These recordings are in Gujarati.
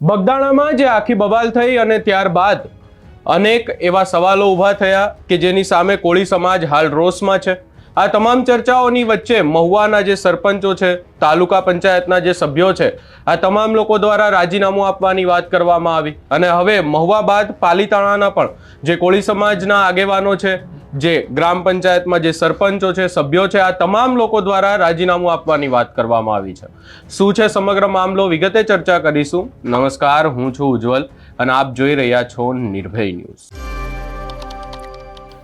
બગદાણામાં જે આખી બબાલ થઈ અને ત્યારબાદ અનેક એવા સવાલો ઊભા થયા કે જેની સામે કોળી સમાજ હાલ રોષમાં છે. આ તમામ ચર્ચાઓની વચ્ચે મહુવાના જે સરપંચો છે, તાલુકા પંચાયતના જે સભ્યો છે, આ તમામ લોકો દ્વારા રાજીનામું આપવાની વાત કરવામાં આવી. અને હવે મહુવા બાદ પાલીતાણાના પણ જે કોળી સમાજના આગેવાનો છે જે ગ્રામ પંચાયતમાં જે સરપંચો છે, સભ્યો છે, આ તમામ લોકો દ્વારા રાજીનામું આપવાની વાત કરવામાં આવી છે. શું છે સમગ્ર મામલો? વિગતે ચર્ચા કરીશું. નમસ્કાર, હું છું ઉજ્જવલ અને આપ જોઈ રહ્યા છો નિર્ભય ન્યૂઝ.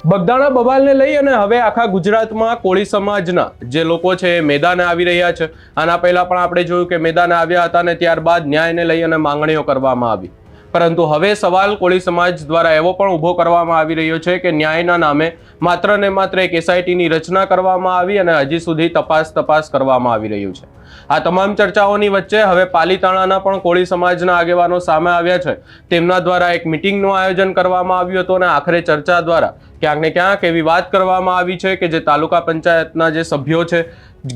બગદાણા બબાલને લઈ અને હવે આખા ગુજરાતમાં કોળી સમાજના જે લોકો છે એ મેદાને આવી રહ્યા છે. આના પહેલાં પણ આપણે જોયું કે મેદાને આવ્યા હતા અને ત્યારબાદ ન્યાયને લઈ અને માંગણીઓ કરવામાં આવી. પરંતુ હવે સવાલ કોળી સમાજ દ્વારા એવો પણ ઊભો કરવામાં આવી રહ્યો છે કે ન્યાયના નામે માત્ર ને માત્ર એક એસઆઈટીની રચના કરવામાં આવી અને હજી સુધી તપાસ તપાસ કરવામાં આવી રહ્યું છે. આ તમામ ચર્ચાઓની વચ્ચે હવે પાલીતાણાના પણ કોળી સમાજના આગેવાનો સામે આવ્યા છે. તેમના દ્વારા એક મિટિંગનું આયોજન કરવામાં આવ્યું હતું અને આખરે ચર્ચા દ્વારા ક્યાંક ને ક્યાંક એવી વાત કરવામાં આવી છે કે જે તાલુકા પંચાયતના જે સભ્યો છે,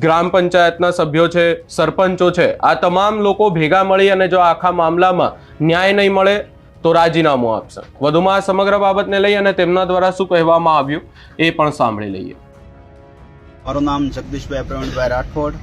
ગ્રામ પંચાયતના સભ્યો છે, સરપંચો છે, આ તમામ લોકો ભેગા મળી અને જો આખા મામલામાં ન્યાય નહીં મળે તો રાજીનામું આપશે. વધુમાં આ સમગ્ર બાબતને લઈ અને તેમના દ્વારા શું કહેવામાં આવ્યું એ પણ સાંભળી લઈએ. મારું નામ જગદીશભાઈ પ્રવીણભાઈ રાઠોડ.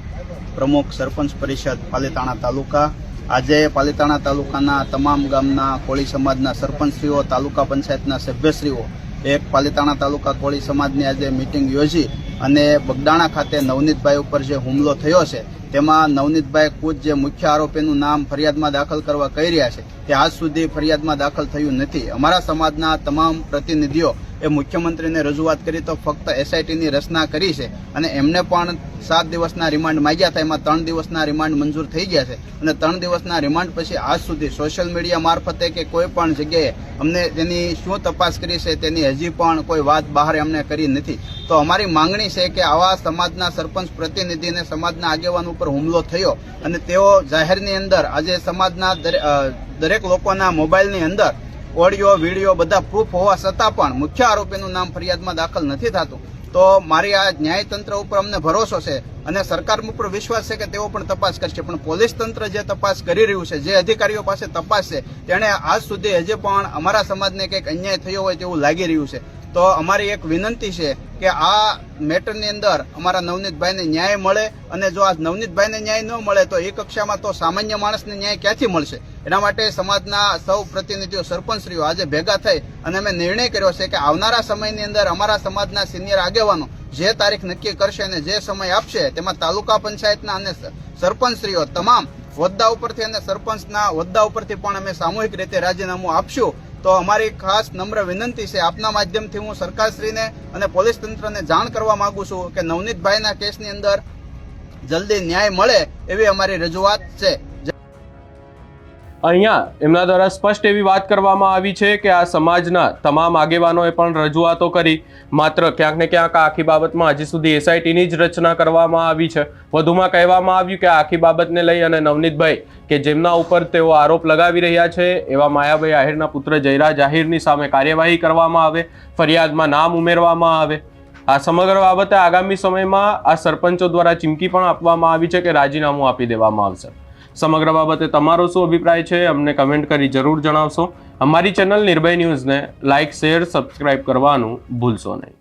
પ્રમુખ સરપંચ પરિષદ પાલીતાણા તાલુકા. આજે પાલીતાણા તાલુકાના તમામ ગામના કોળી સમાજના સરપંચશ્રીઓ, તાલુકા પંચાયતના સભ્યશ્રીઓ, એક પાલીતાણા તાલુકા કોળી સમાજની આજે મિટિંગ યોજી અને બગદાણા ખાતે નવનીતભાઈ ઉપર જે હુમલો થયો છે, તેમાં નવનીતભાઈ કુદ જે મુખ્ય આરોપીનું નામ ફરિયાદમાં દાખલ કરવા કહી રહ્યા છે, તે આજ સુધી ફરિયાદમાં દાખલ થયું નથી. અમારા સમાજના તમામ પ્રતિનિધિઓ એ મુખ્યમંત્રીને રજૂઆત કરી તો ફક્ત એસઆઈટીની રચના કરી છે અને એમને પણ સાત દિવસના રિમાન્ડ માંગ્યા હતા. એમાં ત્રણ દિવસના રિમાન્ડ મંજૂર થઈ ગયા છે અને ત્રણ દિવસના રિમાન્ડ પછી આજ સુધી સોશિયલ મીડિયા મારફતે કે કોઈ પણ જગ્યાએ અમને તેની શું તપાસ કરી છે તેની હજી પણ કોઈ વાત બહાર અમને કરી નથી. તો અમારી માંગણી છે કે આવા સમાજના સરપંચ પ્રતિનિધિને સમાજના આગેવાન ઉપર હુમલો થયો અને તેઓ જાહેરની અંદર આજે સમાજના દરેક લોકોના મોબાઈલની અંદર ઓડિયો, વીડિયો બધા પ્રૂફ હોવા છતાં પણ મુખ્ય આરોપીનું નામ ફરિયાદમાં દાખલ નથી થતું. તો મારી આ ન્યાયતંત્ર ઉપર અમને ભરોસો છે અને સરકાર ઉપર વિશ્વાસ છે કે તેઓ પણ તપાસ કરશે. પણ પોલીસ તંત્ર જે તપાસ કરી રહ્યું છે, જે અધિકારીઓ પાસે તપાસ છે, તેણે આજ સુધી હજી પણ અમારા સમાજને કંઈક અન્યાય થયો હોય તેવું લાગી રહ્યું છે. તો અમારી એક વિનંતી છે કે આ મેટરની અંદર અમારા નવનીતભાઈને ન્યાય મળે અને જો આ નવનીતભાઈને ન્યાય ન મળે તો એ કક્ષામાં તો સામાન્ય માણસને ન્યાય ક્યાંથી મળશે? એના માટે સમાજના સૌ પ્રતિનિધિઓ, સરપંચશ્રીઓ આજે ભેગા થઈ અને અમે નિર્ણય કર્યો છે કે આવનારા સમયની અંદર અમારા સમાજના સિનિયર આગેવાનો જે તારીખ નક્કી કરશે અને જે સમય આપશે તેમાં તાલુકા પંચાયતના અને સરપંચશ્રીઓ તમામ હોદ્દા ઉપરથી અને સરપંચના હોદ્દા ઉપરથી પણ અમે સામૂહિક રીતે રાજીનામું આપશું. તો અમારી ખાસ નમ્ર વિનંતી છે. આપના માધ્યમથી હું સરકારશ્રીને અને પોલીસ તંત્રને જાણ કરવા માગું છું કે નવનીતભાઈના કેસની અંદર જલ્દી ન્યાય મળે એવી અમારી રજૂઆત છે. અહીંયા એમના દ્વારા સ્પષ્ટ એવી વાત કરવામાં આવી છે કે આ સમાજના તમામ આગેવાનોએ પણ રજૂઆતો કરી. માત્ર ક્યાંક ને ક્યાંક આખી બાબતમાં હજી સુધી એસઆઈટીની જ રચના કરવામાં આવી છે. વધુમાં કહેવામાં આવ્યું કે આખી બાબતને લઈ અને નવનીતભાઈ કે જેમના ઉપર તેઓ આરોપ લગાવી રહ્યા છે એવા માયાભાઈ આહિરના પુત્ર જયરાજ આહિરની સામે કાર્યવાહી કરવામાં આવે, ફરિયાદમાં નામ ઉમેરવામાં આવે. આ સમગ્ર બાબતે આગામી સમયમાં આ સરપંચો દ્વારા ચીમકી પણ આપવામાં આવી છે કે રાજીનામું આપી દેવામાં આવશે. સમગ્ર બાબતે તમારો શું અભિપ્રાય છે, અમને કમેન્ટ કરી જરૂર જણાવશો. અમારી ચેનલ નિર્ભય ન્યૂઝને લાઇક શેર સબસ્ક્રાઇબ કરવાનું ભૂલશો નહીં.